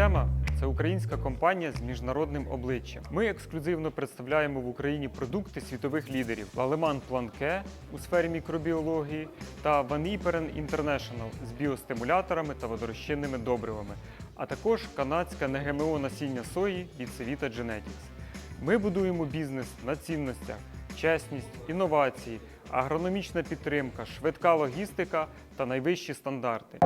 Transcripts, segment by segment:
Агрітема це українська компанія з міжнародним обличчям. Ми ексклюзивно представляємо в Україні продукти світових лідерів Лалеман Планке у сфері мікробіології та Ваніперен Інтернешнл з біостимуляторами та водорозчинними добривами, а також канадське НГМО насіння сої від Sevita Genetics. Ми будуємо бізнес на цінностях, чесність, інновації, агрономічна підтримка, швидка логістика та найвищі стандарти.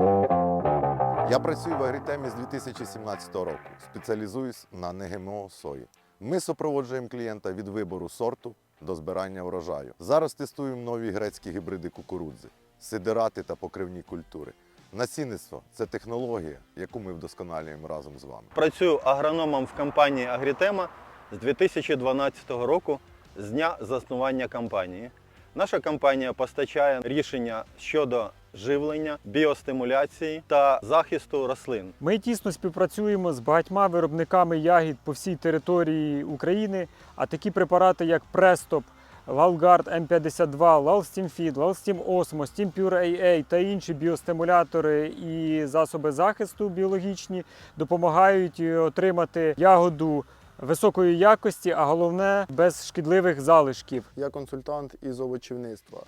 Я працюю в агрітемі з 2017 року. Спеціалізуюсь на НГМО сої. Ми супроводжуємо клієнта від вибору сорту до збирання врожаю. Зараз тестуємо нові грецькі гібриди кукурудзи, сидирати та покривні культури. Насінництво це технологія, яку ми вдосконалюємо разом з вами. Працюю агрономом в компанії Агрітема з 2012 року, з дня заснування компанії. Наша компанія постачає рішення щодо живлення, біостимуляції та захисту рослин. Ми тісно співпрацюємо з багатьма виробниками ягід по всій території України, а такі препарати, як Престоп, Лалгард М52, Лалстімфід, Лалстім Осмо, Стімпюр AA та інші біостимулятори і засоби захисту біологічні допомагають отримати ягоду високої якості, а головне без шкідливих залишків. Я консультант із овочівництва.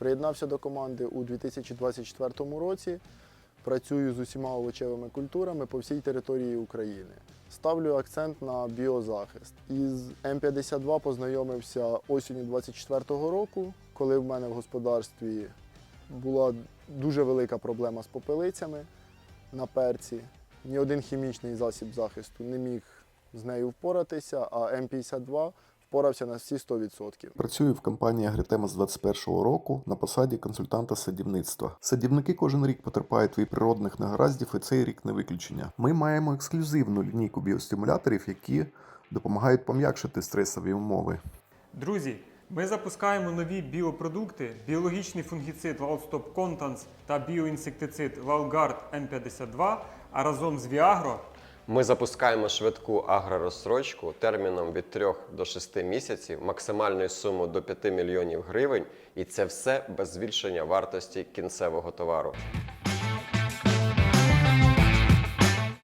Приєднався до команди у 2024 році. Працюю з усіма овочевими культурами по всій території України. Ставлю акцент на біозахист. Із М52 познайомився осінню 2024 року, коли в мене в господарстві була дуже велика проблема з попелицями на перці. Ні один хімічний засіб захисту не міг з нею впоратися, а М52 впорався на всі 100%. Працюю в компанії Агрітема з 21-го року на посаді консультанта садівництва. Садівники кожен рік потерпають від природних негараздів, і цей рік не виключення. Ми маємо ексклюзивну лінійку біостимуляторів, які допомагають пом'якшити стресові умови. Друзі, ми запускаємо нові біопродукти: біологічний фунгіцид Valstop Contans та біоінсектицид Valgard M52, а разом з Viagro Ми запускаємо швидку агророзсрочку терміном від 3 до 6 місяців, максимальною сумою до 5 мільйонів гривень, і це все без збільшення вартості кінцевого товару.